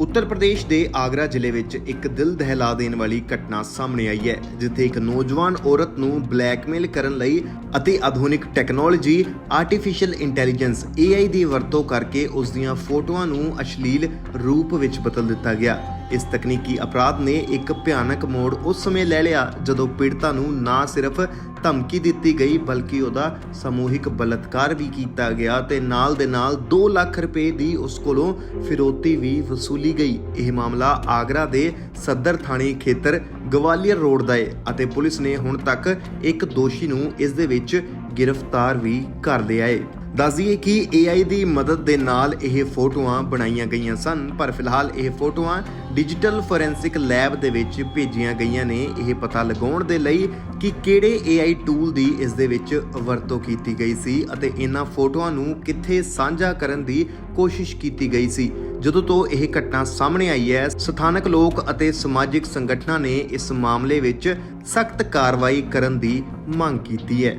ਉੱਤਰ ਪ੍ਰਦੇਸ਼ ਦੇ ਆਗਰਾ ਜ਼ਿਲ੍ਹੇ ਵਿੱਚ ਇੱਕ ਦਿਲ ਦਹਿਲਾ ਦੇਣ ਵਾਲੀ ਘਟਨਾ ਸਾਹਮਣੇ ਆਈ ਹੈ, ਜਿੱਥੇ ਇੱਕ ਨੌਜਵਾਨ ਔਰਤ ਨੂੰ ਬਲੈਕਮੇਲ ਕਰਨ ਲਈ ਅਤੇ ਆਧੁਨਿਕ ਟੈਕਨੋਲੋਜੀ ਆਰਟੀਫੀਸ਼ੀਅਲ ਇੰਟੈਲੀਜੈਂਸ AI ਦੀ ਵਰਤੋਂ ਕਰਕੇ ਉਸ ਦੀਆਂ ਫੋਟੋਆਂ ਨੂੰ ਅਸ਼ਲੀਲ ਰੂਪ ਵਿੱਚ ਬਦਲ ਦਿੱਤਾ ਗਿਆ। ਇਸ ਤਕਨੀਕੀ ਅਪਰਾਧ ਨੇ ਇੱਕ ਭਿਆਨਕ ਮੋੜ ਉਸ ਸਮੇਂ ਲੈ ਲਿਆ ਜਦੋਂ ਪੀੜਤਾ ਨੂੰ ਨਾ ਸਿਰਫ ਧਮਕੀ ਦਿੱਤੀ ਗਈ, ਬਲਕਿ ਉਹਦਾ ਸਮੂਹਿਕ ਬਲਾਤਕਾਰ ਵੀ ਕੀਤਾ ਗਿਆ ਤੇ ਨਾਲ ਦੇ ਨਾਲ 2 ਲੱਖ ਰੁਪਏ ਦੀ ਉਸ ਕੋਲੋਂ ਫਿਰੋਤੀ ਵੀ ਵਸੂਲੀ ਗਈ। ਇਹ ਮਾਮਲਾ ਆਗਰਾ ਦੇ ਸਦਰ ਥਾਣੇ ਖੇਤਰ ਗਵਾਲੀਅਰ ਰੋਡ ਦਾ ਹੈ ਅਤੇ ਪੁਲਿਸ ਨੇ ਹੁਣ ਤੱਕ ਇੱਕ ਦੋਸ਼ੀ ਨੂੰ ਇਸ ਦੇ ਵਿੱਚ ਗ੍ਰਿਫਤਾਰ ਵੀ ਕਰ ਲਿਆ ਹੈ ਦੱਸ ਦਈਏ ਕਿ AI ਦੀ ਮਦਦ ਦੇ ਨਾਲ ਇਹ ਫੋਟੋਆਂ ਬਣਾਈਆਂ ਗਈਆਂ ਸਨ, ਪਰ ਫਿਲਹਾਲ ਇਹ ਫੋਟੋਆਂ ਡਿਜੀਟਲ ਫੋਰੈਂਸਿਕ ਲੈਬ ਦੇ ਵਿੱਚ ਭੇਜੀਆਂ ਗਈਆਂ ਨੇ। ਇਹ ਪਤਾ ਲਗਾਉਣ ਦੇ ਲਈ ਕਿ ਕਿਹੜੇ AI ਟੂਲ ਦੀ ਇਸ ਦੇ ਵਿੱਚ ਵਰਤੋਂ ਕੀਤੀ ਗਈ ਸੀ ਅਤੇ ਇਹਨਾਂ ਫੋਟੋਆਂ ਨੂੰ ਕਿੱਥੇ ਸਾਂਝਾ ਕਰਨ ਦੀ ਕੋਸ਼ਿਸ਼ ਕੀਤੀ ਗਈ ਸੀ। ਜਦੋਂ ਤੋਂ ਇਹ ਘਟਨਾ ਸਾਹਮਣੇ ਆਈ ਹੈ, ਸਥਾਨਕ ਲੋਕ ਅਤੇ ਸਮਾਜਿਕ ਸੰਗਠਨਾਂ ਨੇ ਇਸ ਮਾਮਲੇ ਵਿੱਚ ਸਖਤ ਕਾਰਵਾਈ ਕਰਨ ਦੀ ਮੰਗ ਕੀਤੀ ਹੈ।